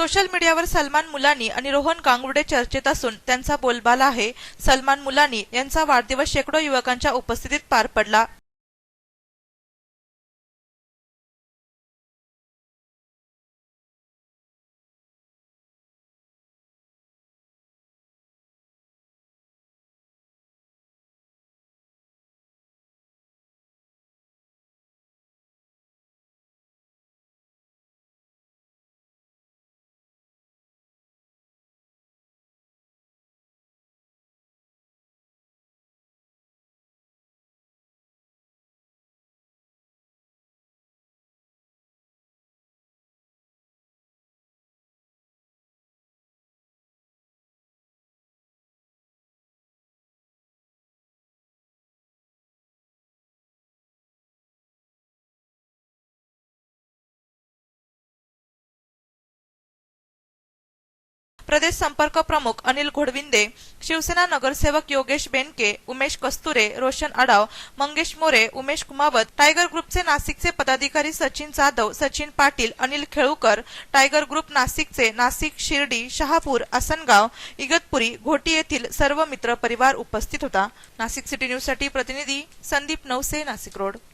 Social मीडियावर सलमान मुलानी आणि रोहन गांगुडे चर्चेत असून त्यांचा बोलबाला आहे. सलमान मुलानी यांचा वाढदिवस शेकडो युवकांच्या उपस्थितीत पार पडला. प्रदेश संपर्क प्रमुख अनिल घोडविंदे शिवसेना नगरसेवक योगेश बेनके उमेश कस्तुरे रोशन अडाव मंगेश मोरे उमेश कुमावत टायगर ग्रुपचे नाशिकचे पदाधिकारी सचिन जाधव सचिन पाटील अनिल खेळुकर टायगर ग्रुप नाशिकचे नाशिक शिर्डी शहापूर आसनगाव इगतपुरी घोटी येथील सर्व मित्र परिवार उपस्थित होता. नाशिक सिटी न्यूजसाठी प्रतिनिधी संदीप नवसे नाशिक रोड.